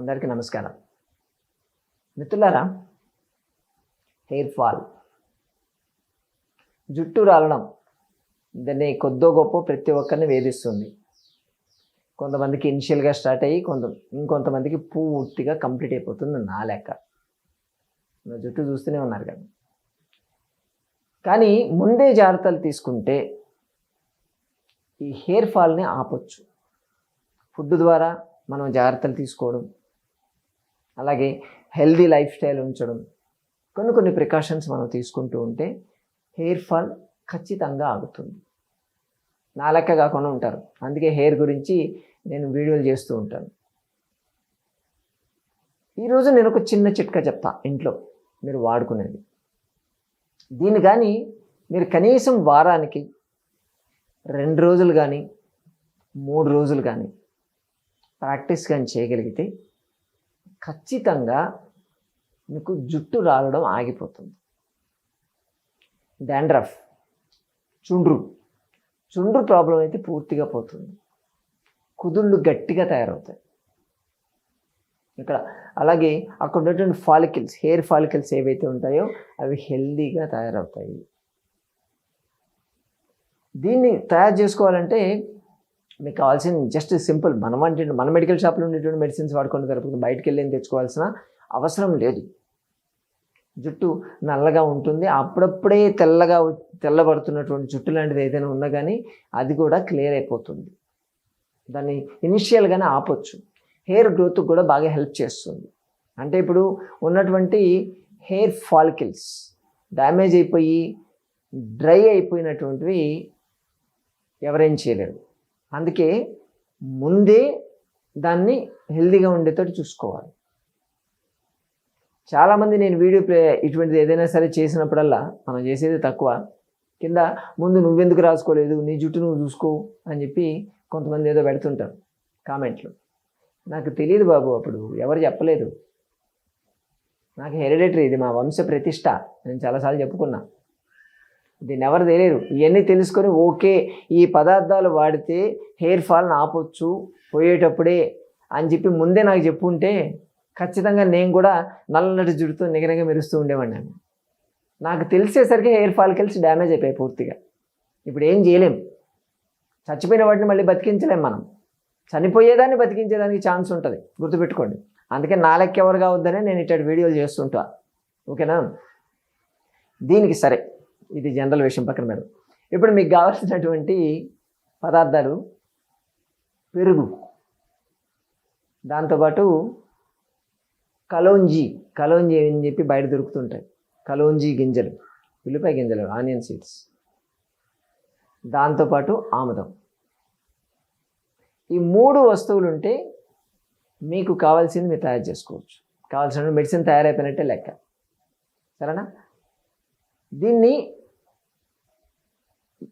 అందరికీ నమస్కారం. మిత్రులారా హెయిర్ ఫాల్. జుట్టు రాలడం దాన్ని కొద్దో గొప్ప ప్రతి ఒక్కరిని వేధిస్తుంది. కొంతమందికి ఇనిషియల్గా స్టార్ట్ అయ్యి కొంత ఇంకొంతమందికి పూర్తిగా కంప్లీట్ అయిపోతుంది నా లెక్క. నా జుట్టు చూస్తూనే ఉన్నారు కదా. కానీ ముందే జాగ్రత్తలు తీసుకుంటే ఈ హెయిర్ ఫాల్ని ఆపొచ్చు. ఫుడ్ ద్వారా మనం జాగ్రత్తలు తీసుకోవడం అలాగే హెల్దీ లైఫ్ స్టైల్ ఉంచడం. కొన్ని కొన్ని ప్రికాషన్స్ మనం తీసుకుంటూ ఉంటే హెయిర్ ఫాల్ ఖచ్చితంగా ఆగుతుంది. నా లెక్క కాకుండా ఉంటారు. అందుకే హెయిర్ గురించి నేను వీడియోలు చేస్తూ ఉంటాను. ఈరోజు నేను ఒక చిన్న చిట్కా చెప్తా ఇంట్లో మీరు వాడుకునేది. దీన్ని కానీ మీరు కనీసం వారానికి రెండు రోజులు కానీ మూడు రోజులు కానీ ప్రాక్టీస్ కానీ చేయగలిగితే ఖచ్చితంగా మీకు జుట్టు రాలడం ఆగిపోతుంది. డాండ్రఫ్ చుండ్రు. చుండ్రు ప్రాబ్లం అయితే పూర్తిగా పోతుంది. కుదుళ్ళు గట్టిగా తయారవుతాయి. ఇక్కడ అలాగే అక్కడ ఉన్నటువంటి ఫాలికల్స్ హెయిర్ ఫాలికల్స్ ఏవైతే ఉంటాయో అవి హెల్దీగా తయారవుతాయి. దీన్ని తయారు చేసుకోవాలంటే మీకు కావాల్సిన జస్ట్ సింపుల్ మనం అంటే మన మెడికల్ షాప్లో ఉండేటువంటి మెడిసిన్స్ వాడుకున్న తర్వాత బయటికి వెళ్ళి తెచ్చుకోవాల్సిన అవసరం లేదు. జుట్టు నల్లగా ఉంటుంది. అప్పుడప్పుడే తెల్లగా తెల్లబడుతున్నటువంటి జుట్టు లాంటిది ఏదైనా ఉన్నా కానీ అది కూడా క్లియర్ అయిపోతుంది. దాన్ని ఇనిషియల్గానే ఆపొచ్చు. హెయిర్ గ్రోత్కి కూడా బాగా హెల్ప్ చేస్తుంది. అంటే ఇప్పుడు ఉన్నటువంటి హెయిర్ ఫాలికిల్స్ డ్యామేజ్ అయిపోయి డ్రై అయిపోయినటువంటివి ఎవరేం చేయలేరు. అందుకే ముందే దాన్ని హెల్దీగా ఉండేటట్టు చూసుకోవాలి. చాలామంది నేను వీడియో ప్లే ఇటువంటిది ఏదైనా సరే చేసినప్పుడల్లా మనం చేసేది తక్కువ. కింద ముందు నువ్వెందుకు రాసుకోలేదు నీ జుట్టు నువ్వు చూసుకో అని చెప్పి కొంతమంది ఏదో పెడుతుంటారు కామెంట్లు. నాకు తెలియదు బాబు అప్పుడు ఎవరు చెప్పలేదు. నాకు హెరిడేటరీ ఇది మా వంశ ప్రతిష్ట. నేను చాలాసార్లు చెప్పుకున్నా. దీన్ని ఎవరు తెలియదు ఇవన్నీ తెలుసుకొని ఓకే ఈ పదార్థాలు వాడితే హెయిర్ ఫాల్ని ఆపొచ్చు పోయేటప్పుడే అని చెప్పి ముందే నాకు చెప్పుంటే ఖచ్చితంగా నేను కూడా నల్లనటి జుడుతో నిగనగా మెరుస్తూ ఉండేవాడిని నాకు తెలిసేసరికి హెయిర్ ఫాల్ కలిసి డ్యామేజ్ అయిపోయాయి పూర్తిగా. ఇప్పుడు ఏం చేయలేం. చచ్చిపోయిన వాటిని మళ్ళీ బతికించలేం మనం. చనిపోయేదాన్ని బతికించేదానికి ఛాన్స్ ఉంటుంది. గుర్తుపెట్టుకోండి. అందుకే నాలెక్క ఎవరు కావద్దనే నేను ఇట్లాంటి వీడియోలు చేస్తుంటా. ఓకేనా? దీనికి సరే. ఇది జనరల్ విషయం పక్కన పెడదాం. ఇప్పుడు మీకు కావాల్సినటువంటి పదార్థాలు పెరుగు. దాంతోపాటు కలోంజీ. కలోంజీ అని చెప్పి బయట దొరుకుతుంటాయి. కలోంజీ గింజలు. ఉల్లిపాయ గింజలు ఆనియన్ సీడ్స్. దాంతోపాటు ఆముదం. ఈ మూడు వస్తువులు ఉంటే మీకు కావాల్సింది మీరు తయారు చేసుకోవచ్చు. కావాల్సిన మెడిసిన్ తయారైపోయినట్టే లెక్క. సరేనా? దీన్ని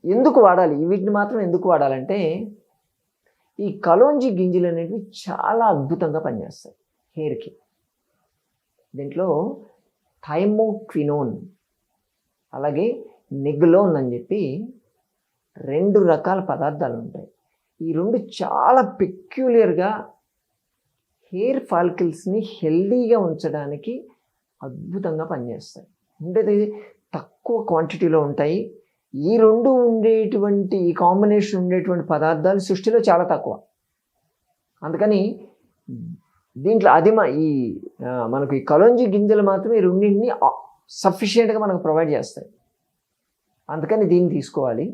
ఎందుకు వాడాలి? వీటిని మాత్రం ఎందుకు వాడాలంటే ఈ కలోంజీ గింజలు అనేవి చాలా అద్భుతంగా పనిచేస్తాయి హెయిర్కి. దీంట్లో థైమోక్వినోన్ అలాగే నిగ్లోన్ అని చెప్పి రెండు రకాల పదార్థాలు ఉంటాయి. ఈ రెండు చాలా పెక్యులియర్గా హెయిర్ ఫాల్కిల్స్ని హెల్దీగా ఉంచడానికి అద్భుతంగా పనిచేస్తాయి. ఉండేది తక్కువ క్వాంటిటీలో ఉంటాయి. ఈ రెండు ఉండేటువంటి ఈ కాంబినేషన్ ఉండేటువంటి పదార్థాలు సృష్టిలో చాలా తక్కువ. అందుకని దీంట్లో అది మా ఈ మనకు ఈ కలోంజి గింజలు మాత్రం ఈ రెండింటిని సఫిషియెంట్గా మనకు ప్రొవైడ్ చేస్తాయి. అందుకని దీన్ని తీసుకోవాలి.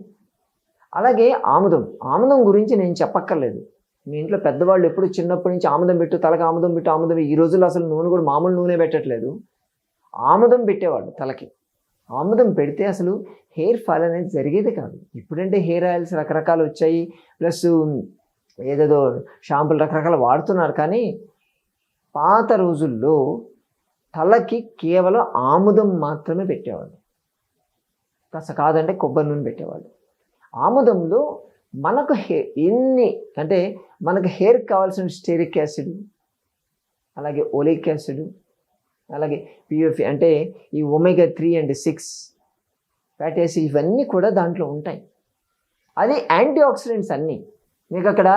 అలాగే ఆముదం. ఆముదం గురించి నేను చెప్పక్కర్లేదు. మీ ఇంట్లో పెద్దవాళ్ళు ఎప్పుడు చిన్నప్పటి నుంచి ఆముదం పెట్టు తలకి ఆముదం పెట్టు ఆముదం ఈ రోజుల్లో అసలు నూనె కూడా మామూలు నూనె పెట్టట్లేదు. ఆముదం పెట్టేవాళ్ళు తలకి. ఆముదం పెడితే అసలు హెయిర్ ఫాల్ అనేది జరిగేది కాదు. ఇప్పుడంటే హెయిర్ ఆయిల్స్ రకరకాలు వచ్చాయి. ప్లస్ ఏదేదో షాంపులు రకరకాలు వాడుతున్నారు. కానీ పాత రోజుల్లో తలకి కేవలం ఆముదం మాత్రమే పెట్టేవాళ్ళు. కాస్త కాదంటే కొబ్బరి నూనె పెట్టేవాళ్ళు. ఆముదంలో మనకు హే ఎన్ని అంటే మనకు హెయిర్ కావాల్సిన స్టెరిక్ యాసిడ్ అలాగే ఒలిక్ యాసిడ్ అలాగే పిఎఫ్ అంటే ఈ omega three and six fatty acids ఇవన్నీ కూడా దాంట్లో ఉంటాయి. అది యాంటీ ఆక్సిడెంట్స్ అన్నీ. మీకు అక్కడ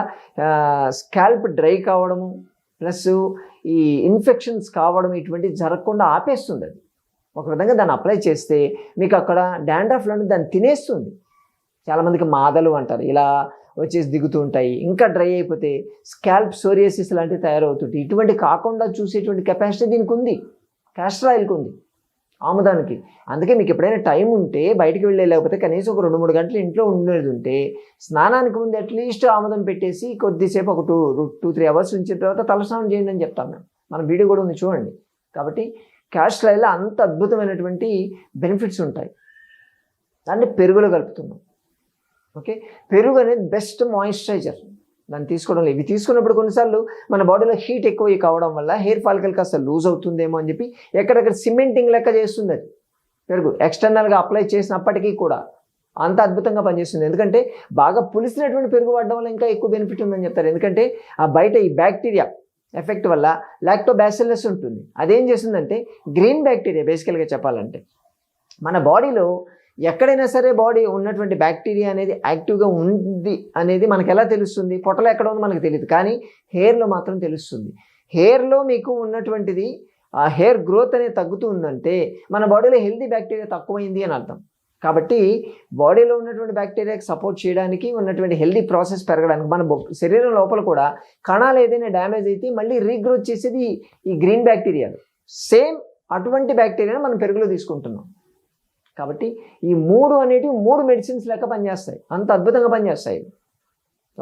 స్కాల్ప్ డ్రై కావడము ప్లస్ ఈ ఇన్ఫెక్షన్స్ కావడం ఇటువంటివి జరగకుండా ఆపేస్తుంది అది. ఒక విధంగా దాన్ని అప్లై చేస్తే మీకు అక్కడ డాండ్రఫ్లను దాన్ని తినేస్తుంది. చాలామందికి మాదలు అంటారు. ఇలా వచ్చేసి దిగుతూ ఉంటాయి. ఇంకా డ్రై అయిపోతే స్కాల్ప్ సోరియాసిస్ లాంటివి తయారవుతుంటాయి. ఇటువంటి కాకుండా చూసేటువంటి కెపాసిటీ దీనికి ఉంది. క్యాస్టర్ ఆయిల్కి ఉంది ఆముదానికి. అందుకే మీకు ఎప్పుడైనా టైం ఉంటే బయటికి వెళ్ళే లేకపోతే కనీసం ఒక రెండు మూడు గంటలు ఇంట్లో ఉండేది ఉంటే స్నానానికి ముందు అట్లీస్ట్ ఆముదం పెట్టేసి కొద్దిసేపు ఒక టూ టూ త్రీ అవర్స్ ఉంచిన తర్వాత తలస్నానం చేయండి అని చెప్తాం మేము. మన వీడియో కూడా ఉంది చూడండి. కాబట్టి క్యాస్టర్ ఆయిల్లో అంత అద్భుతమైనటువంటి బెనిఫిట్స్ ఉంటాయి. దాన్ని పెరుగులో కలుపుతున్నాం. ఓకే? పెరుగు అనేది బెస్ట్ మాయిశ్చరైజర్ దాన్ని తీసుకోవడం ఇవి తీసుకున్నప్పుడు కొన్నిసార్లు మన బాడీలో హీట్ ఎక్కువ కావడం వల్ల హెయిర్ ఫాలికల్ కాస్త లూజ్ అవుతుందేమో అని చెప్పి ఎక్కడెక్కడ సిమెంటింగ్ లెక్క చేస్తుంది అది. పెరుగు. ఎక్స్టర్నల్గా అప్లై చేసినప్పటికీ కూడా అంత అద్భుతంగా పనిచేస్తుంది. ఎందుకంటే బాగా పులిసినటువంటి పెరుగు వాడడం వల్ల ఇంకా ఎక్కువ బెనిఫిట్ ఉందని చెప్తారు. ఎందుకంటే ఆ బయట ఈ బ్యాక్టీరియా ఎఫెక్ట్ వల్ల లాక్టోబాసిల్లస్ ఉంటుంది. అదేం చేస్తుందంటే గ్రీన్ బ్యాక్టీరియా బేసికల్గా చెప్పాలంటే మన బాడీలో ఎక్కడైనా సరే బాడీ ఉన్నటువంటి బ్యాక్టీరియా అనేది యాక్టివ్గా ఉంది అనేది మనకు ఎలా తెలుస్తుంది? పొట్టలో ఎక్కడ ఉందో మనకు తెలియదు కానీ హెయిర్లో మాత్రం తెలుస్తుంది. హెయిర్లో మీకు ఉన్నటువంటిది ఆ హెయిర్ గ్రోత్ అనేది తగ్గుతూ ఉందంటే మన బాడీలో హెల్తీ బ్యాక్టీరియా తక్కువైంది అని అర్థం. కాబట్టి బాడీలో ఉన్నటువంటి బ్యాక్టీరియాకి సపోర్ట్ చేయడానికి ఉన్నటువంటి హెల్దీ ప్రాసెస్ పెరగడానికి మన శరీరం లోపల కూడా కణాలు ఏదైనా డ్యామేజ్ అయితే మళ్ళీ రీగ్రోత్ చేసేది ఈ గ్రీన్ బ్యాక్టీరియాలు. సేమ్ అటువంటి బ్యాక్టీరియాను మనం పెరుగులో తీసుకుంటున్నాం. కాబట్టి ఈ మూడు అనేటివి మూడు మెడిసిన్స్ లెక్క పనిచేస్తాయి. అంత అద్భుతంగా పనిచేస్తాయి.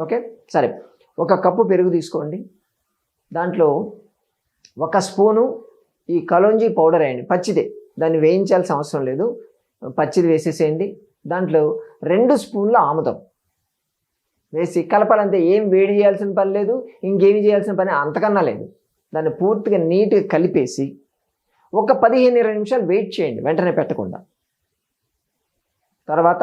ఓకే? సరే. ఒక కప్పు పెరుగు తీసుకోండి. దాంట్లో ఒక స్పూను ఈ కలోంజీ పౌడర్ వేయండి. పచ్చిదే. దాన్ని వేయించాల్సిన అవసరం లేదు. పచ్చిది వేసేసేయండి. దాంట్లో రెండు స్పూన్ల ఆముదం. వేసి కలపాలంటే ఏం వేడి చేయాల్సిన పని లేదు ఇంకేమి చేయాల్సిన పని అంతకన్నా లేదు. దాన్ని పూర్తిగా నీట్గా కలిపేసి ఒక పదిహేను ఇరవై నిమిషాలు వెయిట్ చేయండి. వెంటనే పెట్టకుండా. తర్వాత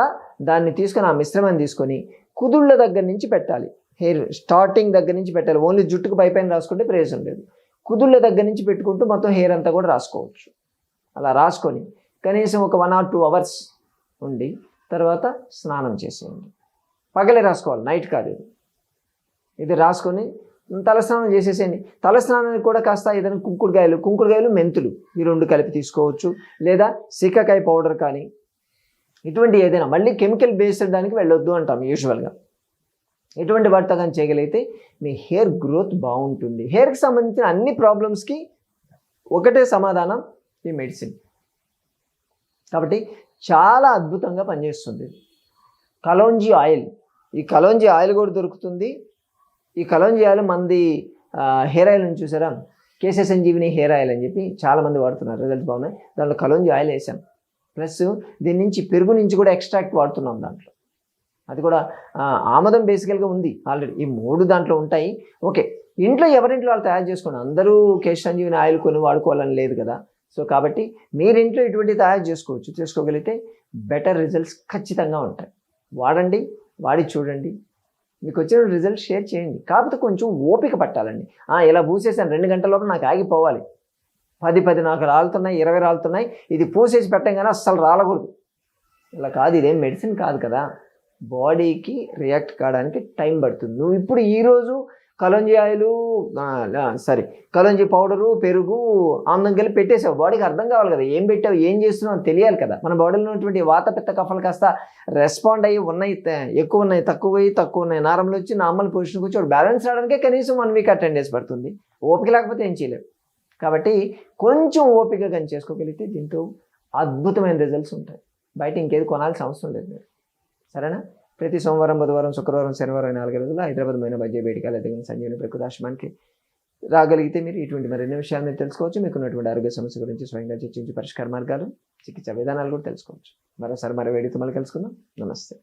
దాన్ని తీసుకొని ఆ మిశ్రమాన్ని తీసుకొని కుదుళ్ళ దగ్గర నుంచి పెట్టాలి. హెయిర్ స్టార్టింగ్ దగ్గర నుంచి పెట్టాలి. ఓన్లీ జుట్టుకు పైపైన రాసుకుంటే ప్రయోజనం లేదు. కుదుళ్ళ దగ్గర నుంచి పెట్టుకుంటూ మొత్తం హెయిర్ అంతా కూడా రాసుకోవచ్చు. అలా రాసుకొని కనీసం ఒక వన్ ఆర్ టూ అవర్స్ ఉండి తర్వాత స్నానం చేసేయండి. పగలే రాసుకోవాలి. నైట్ కాదు ఇది. ఇది రాసుకొని తలస్నానం చేసేసేయండి. తలస్నానానికి కూడా కాస్త ఏదైనా కుంకుడుకాయలు కుంకుడుకాయలు మెంతులు ఈ రెండు కలిపి తీసుకోవచ్చు. లేదా సిక్కకాయ పౌడర్ కానీ ఇటువంటి ఏదైనా మళ్ళీ కెమికల్ బేస్డ్ దానికి వెళ్ళొద్దు అంటాం యూజువల్గా ఇటువంటి వాటితో కానీ చేయగలిగితే మీ హెయిర్ గ్రోత్ బాగుంటుంది. హెయిర్కి సంబంధించిన అన్ని ప్రాబ్లమ్స్కి ఒకటే సమాధానం ఈ మెడిసిన్ కాబట్టి చాలా అద్భుతంగా పనిచేస్తుంది. కలోంజీ ఆయిల్. ఈ కలోంజీ ఆయిల్ కూడా దొరుకుతుంది. ఈ కలోంజీ ఆయిల్ మంది హెయిర్ ఆయిల్ అని చూసారా? కేసే సంజీవిని హెయిర్ ఆయిల్ అని చెప్పి చాలామంది వాడుతున్నారు. రిజల్ట్ బాగున్నాయి. దాంట్లో కలోంజీ ఆయిల్ వేసాం. ప్లస్ దీని నుంచి పెరుగు నుంచి కూడా ఎక్స్ట్రాక్ట్ వాడుతున్నాం దాంట్లో. అది కూడా ఆమదం బేసికల్గా ఉంది ఆల్రెడీ ఈ మూడు దాంట్లో ఉంటాయి. ఓకే ఇంట్లో ఎవరింట్లో వాళ్ళు తయారు చేసుకోండి. అందరూ కేశ సంజీవిని ఆయిల్ కొని వాడుకోవాలని లేదు కదా. సో కాబట్టి మీరు ఇంట్లో ఇటువంటి తయారు చేసుకోవచ్చు. చేసుకోగలిగితే బెటర్ రిజల్ట్స్ ఖచ్చితంగా ఉంటాయి. వాడండి వాడి చూడండి. మీకు వచ్చిన రిజల్ట్ షేర్ చేయండి. కాకపోతే కొంచెం ఓపిక పట్టాలండి. ఇలా పూసేసాను రెండు గంటల లోపల నాకు ఆగిపోవాలి. పది పది నాకు రాలుతున్నాయి ఇరవై రాలుతున్నాయి. ఇది పూసేసి పెట్టంగానే అస్సలు రాలకూడదు. ఇలా కాదు ఇదేం మెడిసిన్ కాదు కదా. బాడీకి రియాక్ట్ కావడానికి టైం పడుతుంది. నువ్వు ఇప్పుడు ఈరోజు kalonji oil sorry kalonji powder పెరుగు ఆమ్లం కలిపి పెట్టేసావు. బాడీకి అర్థం కావాలి కదా. ఏం పెట్టావు ఏం చేస్తున్నావు అని తెలియాలి కదా. మన బాడీలో ఉన్నటువంటి వాత పిత్త కఫలు కాస్త రెస్పాండ్ అయ్యి ఉన్నాయి ఎక్కువ ఉన్నాయి తక్కువ అయ్యి తక్కువ ఉన్నాయి. నార్మల్ వచ్చి నార్మల్ పొజిషన్కి వచ్చి బ్యాలెన్స్ రావడానికే కనీసం వన్ వీక్ టెన్ డేస్ పడుతుంది. ఓపిక లేకపోతే ఏం చేయలేవు కాబట్టి కొంచెం ఓపిక కానీ చేసుకోగలిగితే దీంతో అద్భుతమైన రిజల్ట్స్ ఉంటాయి. బయట ఇంకేది కొనాల్సిన అవసరం లేదు మీరు. సరేనా? ప్రతి సోమవారం బుధవారం శుక్రవారం శనివారం నాలుగు రోజులు హైదరాబాద్ మైన బజ్జే బయటికి దగ్గర సంజీవని ప్రకృతాశ్రమానికి రాగలిగితే మీరు ఇటువంటి మరిన్ని విషయాలు మీరు తెలుసుకోవచ్చు. మీకు ఉన్నటువంటి ఆరోగ్య సమస్య గురించి స్వయంగా చర్చించి పరిష్కార మార్గాలు చికిత్స విధానాలు కూడా తెలుసుకోవచ్చు. మరోసారి మరో వేడితో మళ్ళీ కలుసుకుందాం. నమస్తే.